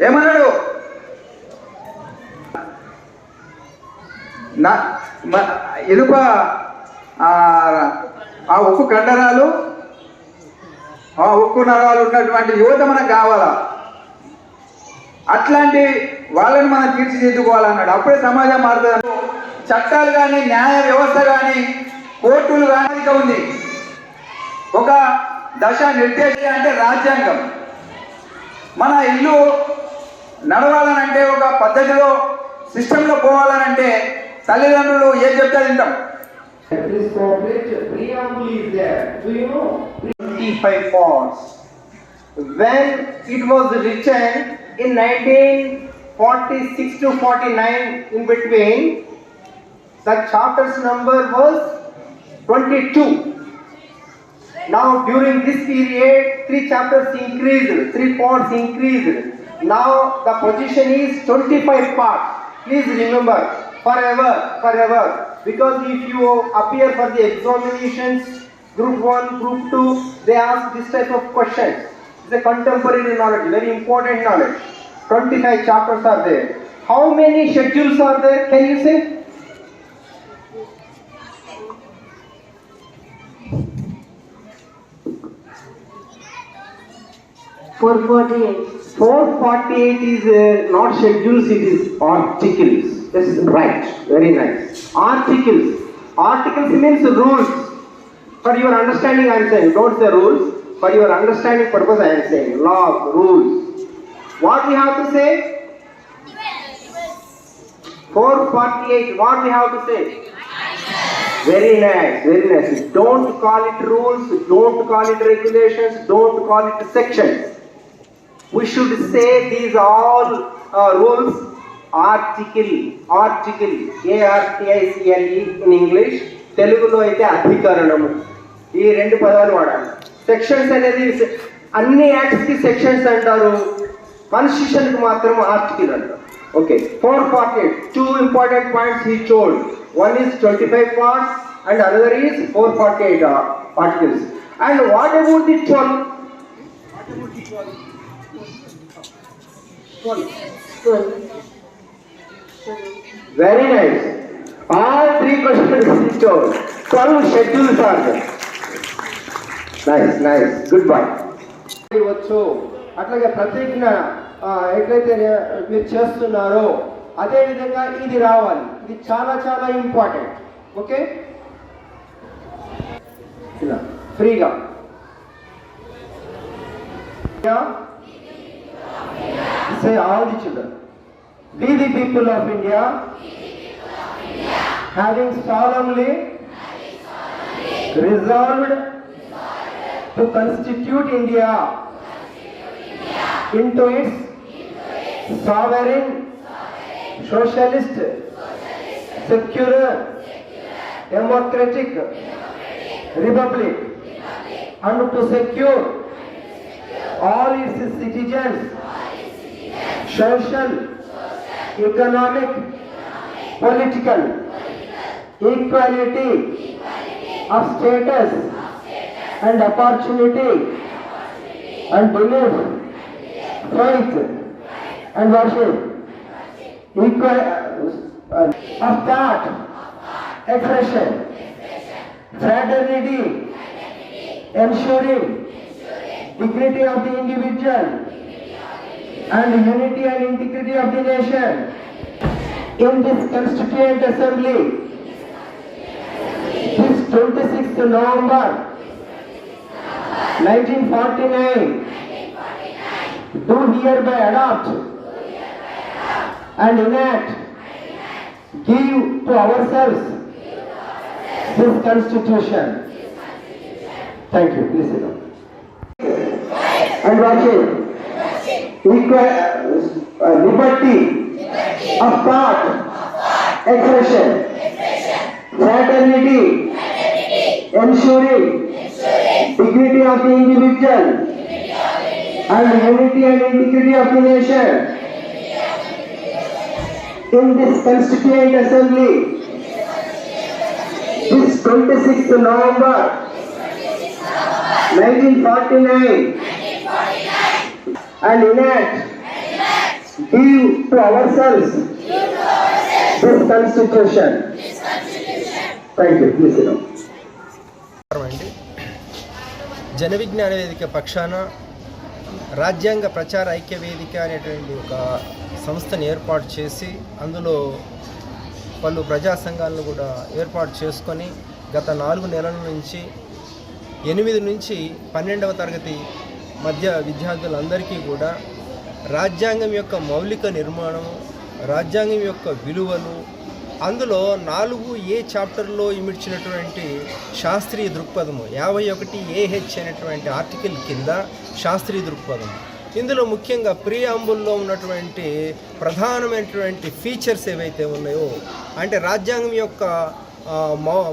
ఏమన్నాడు? నా ఇనుప ఆ, ఉప్పు ఉక్కు కండరాలు ఆ ఉక్కు నరాలు ఉన్నటువంటి యువత మనకు కావాలా? అట్లాంటి వాళ్ళని మనం తీర్చిదిద్దుకోవాలన్నాడు. అప్పుడే సమాజం మారుతుంది. చట్టాలు కానీ న్యాయ వ్యవస్థ కానీ కోర్టులు కానీ ఉంది. ఒక దశ నిర్దేశం అంటే రాజ్యాంగం. మన ఇల్లు నడవాలనంటే ఒక పద్ధతిలో సిస్టంలో పోవాలనంటే తల్లిదండ్రులు ఏం చెప్తారు వింటాం When it was written in 1946 to 49 in between, the chapter's number was 22. Now during this period, three chapters increased, three parts increased. Now the position is 25 parts. Please remember, forever, forever. Because if you appear for the examinations, group 1, group 2, they ask this type of questions. It's a contemporary knowledge, very important knowledge. 25 chapters are there. How many schedules are there? Can you say? Four forty-eight. 448 is uh, not schedules, it is articles. This is right, very nice. Articles. Articles means rules. For your understanding, I am saying, don't say rules. For your understanding purpose, I am saying laws, rules. What we have to say? 448. What we have to say? Very nice, very nice. Don't call it rules, don't call it regulations, don't call it sections. We should say these all uh, rules. Article article ఏఆర్టిఐసిఎల్ఈ in English తెలుగులో అయితే అధికరణము. ఈ రెండు పదాలు వాడాలి. Sections అనేది అన్ని యాక్ట్స్కి sections అంటారు. కాన్స్టిట్యూషన్కి మాత్రం ఆర్టికల్ అంటారు. Okay four forty two important points he told one is twenty five parts and another is four forty eight articles and what about the twelve very nice all three question schedule questions nice nice good boy వచ్చు అట్లాగే ప్రతిజ్ఞ ఎట్లయితే మీరు చేస్తున్నారో అదే విధంగా ఇది రావాలి. ఇది చాలా చాలా ఇంపార్టెంట్ ఓకే? ఫ్రీగా. Say all the children. We the people of India having solemnly resolved to constitute India into its sovereign, socialist, secular, democratic republic and to secure all its citizens social, economic, political equality of status and opportunity and belief, faith and worship, equal uh, of thought, expression, fraternity, ensuring dignity of the individual and unity and integrity of the nation. In this Constituent Assembly, this 26th November 1949, do hereby adopt and enact, give to ourselves this Constitution. Thank you. Please sit down. And equal uh, liberty of thought, expression, fraternity, ensuring dignity of the individual and unity and integrity of the nation. In this Constituent Assembly, this 26th November 1949 and enact, give to ourselves this constitution. Thank you. Please sit down. అండి జన విజ్ఞాన వేదిక పక్షాన రాజ్యాంగ ప్రచార ఐక్య వేదిక అనేటువంటి ఒక సంస్థని ఏర్పాటు చేసి అందులో పలు ప్రజా సంఘాలను కూడా ఏర్పాటు చేసుకొని గత నాలుగు నెలల నుంచి ఎనిమిది నుంచి పన్నెండవ తరగతి మధ్య విద్యార్థులందరికీ కూడా రాజ్యాంగం యొక్క మౌలిక నిర్మాణం రాజ్యాంగం యొక్క విలువలు అందులో నాలుగు ఏ చాప్టర్లో ఇమిడ్చినటువంటి శాస్త్రీయ దృక్పథము యాభై ఒకటి ఏహెచ్ అనేటువంటి ఆర్టికల్ కింద శాస్త్రీయ దృక్పథం ఇందులో ముఖ్యంగా ప్రియాంబుల్లో ఉన్నటువంటి ప్రధానమైనటువంటి ఫీచర్స్ ఏవైతే ఉన్నాయో అంటే రాజ్యాంగం యొక్క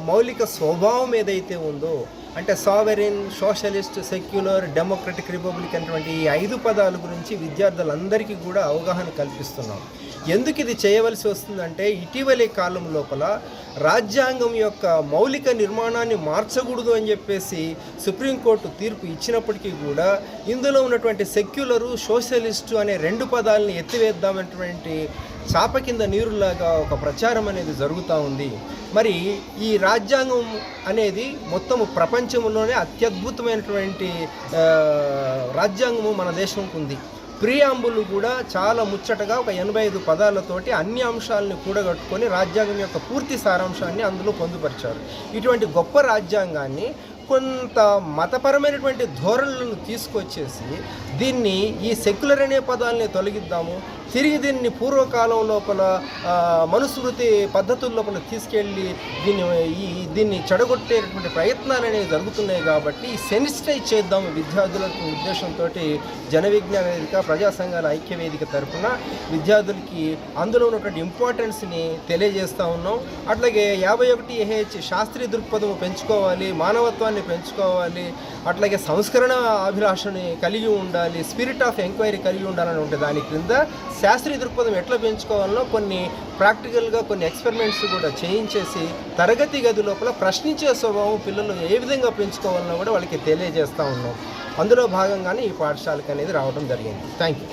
మౌలిక స్వభావం ఏదైతే ఉందో అంటే sovereign socialist secular democratic republic అనేటువంటి ఈ ఐదు పదాల గురించి విద్యార్థులందరికీ కూడా అవగాహన కల్పిస్తున్నాం. ఎందుకు ఇది చేయవలసి వస్తుందంటే ఇటీవలి కాలం లోపల రాజ్యాంగం యొక్క మౌలిక నిర్మాణాన్ని మార్చకూడదు అని చెప్పేసి సుప్రీంకోర్టు తీర్పు ఇచ్చినప్పటికీ కూడా ఇందులో ఉన్నటువంటి సెక్యులరు సోషలిస్టు అనే రెండు పదాలని ఎత్తివేద్దామనేటువంటి చాప కింద నీరులాగా ఒక ప్రచారం అనేది జరుగుతూ ఉంది. మరి ఈ రాజ్యాంగం అనేది మొత్తము ప్రపంచంలోనే అత్యద్భుతమైనటువంటి రాజ్యాంగము మన దేశంకు ఉంది. ప్రియాంబులు కూడా చాలా ముచ్చటగా ఒక ఎనభై ఐదు పదాలతోటి అన్ని అంశాలను కూడగట్టుకొని రాజ్యాంగం యొక్క పూర్తి సారాంశాన్ని అందులో పొందుపరిచారు. ఇటువంటి గొప్ప రాజ్యాంగాన్ని కొంత మతపరమైనటువంటి ధోరణులను తీసుకొచ్చేసి దీన్ని ఈ సెక్యులర్ అనే పదాలని తొలగిద్దాము. తిరిగి దీన్ని పూర్వకాలం లోపల మనుస్మృతి పద్ధతుల లోపల తీసుకెళ్ళి దీన్ని ఈ దీన్ని చెడగొట్టేటువంటి ప్రయత్నాలు అనేవి జరుగుతున్నాయి కాబట్టి సెన్సిటైజ్ చేద్దాం విద్యార్థులకు ఉద్దేశంతో జన విజ్ఞాన వేదిక ప్రజా సంఘాల ఐక్య వేదిక తరఫున విద్యార్థులకి అందులో ఉన్నటువంటి ఇంపార్టెన్స్ని తెలియజేస్తూ ఉన్నాం. అట్లాగే యాభై ఒకటి ఏహెచ్ శాస్త్రీయ దృక్పథం పెంచుకోవాలి మానవత్వాన్ని పెంచుకోవాలి అట్లాగే సంస్కరణ అభిలాషని కలిగి ఉండాలి స్పిరిట్ ఆఫ్ ఎంక్వైరీ కలిగి ఉండాలని ఉంటుంది దాని క్రింద శాస్త్రీయ దృక్పథం ఎట్లా పెంచుకోవాలనో కొన్ని ప్రాక్టికల్గా కొన్ని ఎక్స్పెరిమెంట్స్ కూడా చేయించేసి తరగతి గది లోపల ప్రశ్నించే స్వభావం పిల్లలు ఏ విధంగా పెంచుకోవాలనో కూడా వాళ్ళకి తెలియజేస్తూ ఉన్నాం. అందులో భాగంగానే ఈ పాఠశాలకు అనేది రావడం జరిగింది. Thank you